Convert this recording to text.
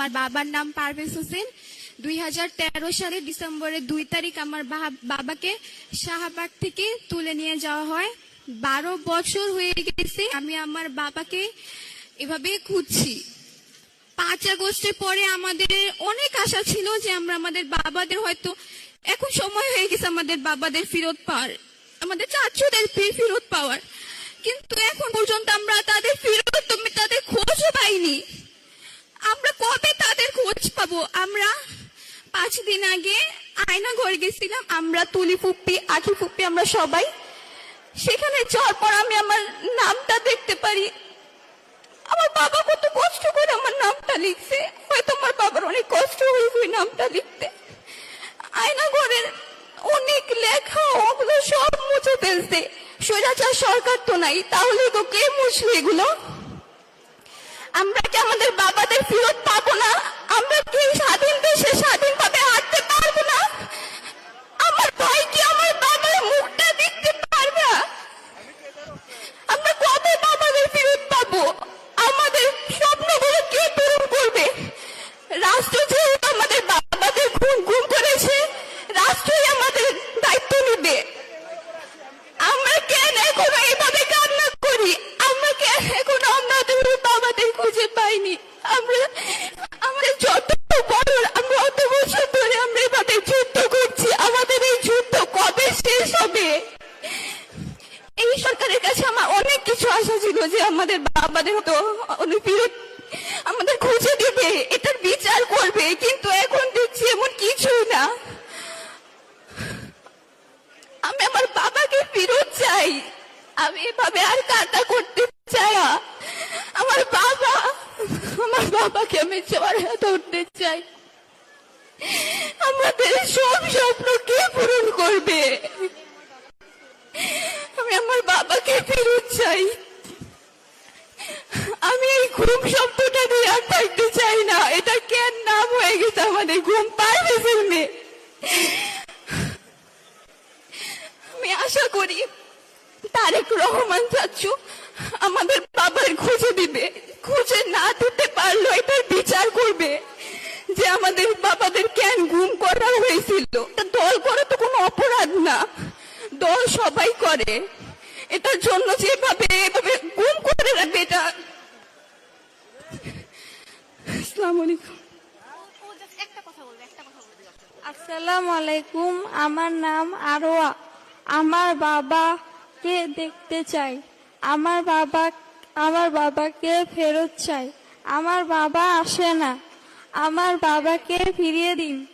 আমার বাবার নাম পারভেজ হোসেন। দুই হাজার তেরো সালে ডিসেম্বরের দুই তারিখ আমার বাবাকে শাহবাগ থেকে তুলে নিয়ে যাওয়া হয়। বারো বছর হয়ে গেছে আমি আমার বাবাকে এভাবে খুঁজছি। পাঁচ আগস্টের পরে আমাদের অনেক আশা ছিল যে আমরা আমাদের বাবাদের হয়তো এখন সময় হয়ে গেছে আমাদের বাবাদের ফেরত পাওয়ার, আমাদের চাচুদের ফেরত পাওয়ার। কিন্তু এখন পর্যন্ত আমরা তাদের ফেরত তাদের খোঁজও পাইনি আমরা কবে তাদের খোঁজ পাবো আমরা পাঁচ দিন আগে আয়না ঘর গেছিলাম, আমরা তুলি ফুপ্পি, আখি ফুপ্পি আমরা সবাই। সেখানে যাওয়ার পর আমি আমার নামটা দেখতে পারি। আমার বাবা কত কষ্ট করে আমার নামটা লিখছে। হয়তো আমার বাবার অনেক কষ্ট হয়েছে ওই নামটা লিখতে। আয়না ঘরের অনেক লেখা, ওগুলো সব মুছে ফেলছে। স্বৈরাচার সরকার তো নাই, তাহলে তো কে মুছবে এগুলো? আমরা কি আমাদের বাবাদের ফেরত পাবো না আমরা কি স্বাধীন দেশে স্বাধীনভাবে হাঁটতে পারব না আমার ভাই কি আমার বাবার মুখটা দেখতে পারবে না? আমরা কবে বাবাদের ফেরত পাবো আমাদের স্বপ্নগুলো কে পূরণ করবে রাষ্ট্র যেহেতু আমাদের বাবাদের ঘুম ঘুম করেছে রাষ্ট্রই আমাদের দায়িত্ব নেবে আমরা কেন এখনও এইভাবে কান্না করি আমরা কেন এখনও আমাদের বাবাদের খুঁজে পাইনি আমরা আমাদের যত বড় আমরা অত বছর ধরে আমরা এভাবে যুদ্ধ করছি আমাদের এই যুদ্ধ কবে শেষ হবে এই সরকারের কাছে আমার অনেক কিছু আশা ছিল যে আমাদের বাবাদের হতো ফেরত আমাদের খুঁজে দিবে, এটার বিচার করবে, কিন্তু এখন দেখছি এমন কিছুই না। আমি আমার বাবাকে ফেরত চাই। আমি এভাবে আর কান্না করতে চাই না। আমার বাবা, আমার বাবাকে আমি চড়া ধরতে চাই। আমাদের সব স্বপ্ন কে পূরণ করবে আমি আমার বাবাকে ফেরত চাই আমি এই ঘুম শব্দটা দিয়ে আর থাকতে চাই না। এটা কেন নাম হয়ে গেছে আমাদের ঘুম? পারবে ফেলবে। আমি আশা করি তারেক রহমান চাচ্ছু আমাদের বাবার খুঁজে দিবে। খুঁজে না দিতে পারল এটার বিচার করবে যে আমাদের বাবাদের কেন গুম করা হয়েছিল। দল করা তো কোনো অপরাধ না। দল সবাই করে। এটার জন্য যেভাবে, এভাবে গুম করে রাখবে এটা আসসালামু আলাইকুম আমার নাম আরোয়া। আমার বাবাকে দেখতে চাই। আমার বাবা, আমার বাবাকে ফেরত চাই। আমার বাবা আসে না। আমার বাবাকে ফিরিয়ে দিন।